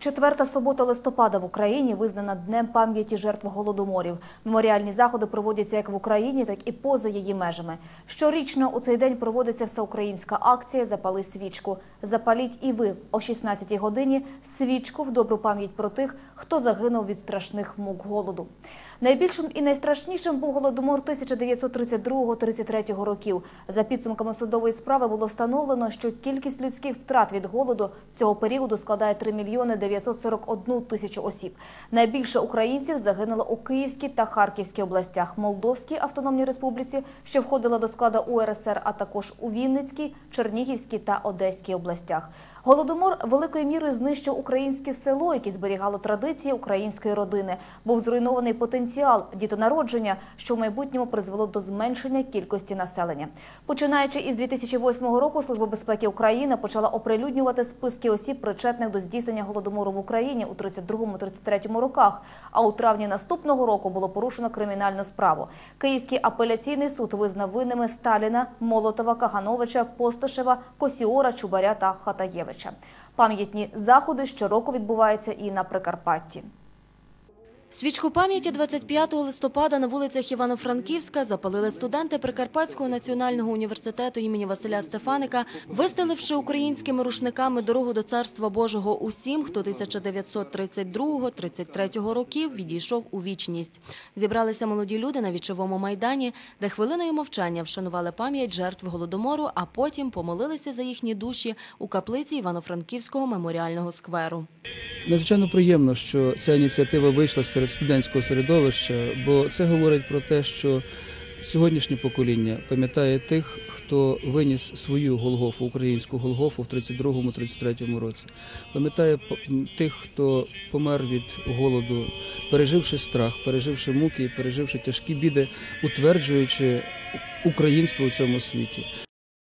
Четверта субота листопада в Україні визнана Днем пам'яті жертв голодоморів. Меморіальні заходи проводяться як в Україні, так і поза її межами. Щорічно у цей день проводиться всеукраїнська акція Запали свічку. Запаліть і ви о 16-й годині свічку в добру пам'ять про тих, хто загинув від страшних мук голоду. Найбільшим і найстрашнішим був голодомор 1932-33 років. За підсумками судової справи було встановлено, що кількість людських втрат від голоду цього періоду складає 3 мільйони 941 тисячу осіб. Найбільше українців загинуло у Київській та Харківській областях, Молдовській автономній республіці, що входила до складу УРСР, а також у Вінницькій, Чернігівській та Одеській областях. Голодомор великою мірою знищив українське село, яке зберігало традиції української родини. Був зруйнований потенціал дітонародження, що в майбутньому призвело до зменшення кількості населення. Починаючи із 2008 року, Служба безпеки України почала оприлюднювати списки осіб, причетних до здійснення голодомору в Україні у 32-33 роках. А у травні наступного року було порушено кримінальну справу. Київський апеляційний суд визнав винними Сталіна, Молотова, Кагановича, Постишева, Косіора, Чубаря та Хатаєвича. Пам'ятні заходи щороку відбуваються і на Прикарпатті. Свічку пам'яті 25 листопада на вулицях Івано-Франківська запалили студенти Прикарпатського національного університету імені Василя Стефаника, вистеливши українськими рушниками дорогу до Царства Божого усім, хто 1932-33 років відійшов у вічність. Зібралися молоді люди на вічовому майдані, де хвилиною мовчання вшанували пам'ять жертв голодомору, а потім помолилися за їхні душі у каплиці Івано-Франківського меморіального скверу. Надзвичайно приємно, що ця ініціатива вийшла серед студентського середовища, бо це говорить про те, що сьогоднішнє покоління пам'ятає тих, хто виніс свою Голгофу, українську Голгофу в 32-33 році. Пам'ятає тих, хто помер від голоду, переживши страх, переживши муки, переживши тяжкі біди, утверджуючи українство у цьому світі.